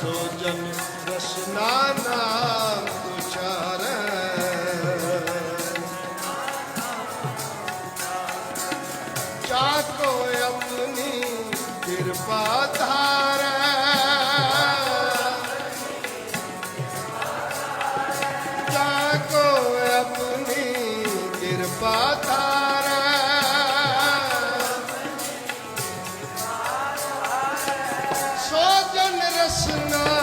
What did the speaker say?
ਸੋ ਜਨ ਰਸਨਾ ਨਾਮ ਉਚਾਰੈ ਕੋ ਆਪਣੀ ਕਿਰਪਾ ਧਾਰ Krishna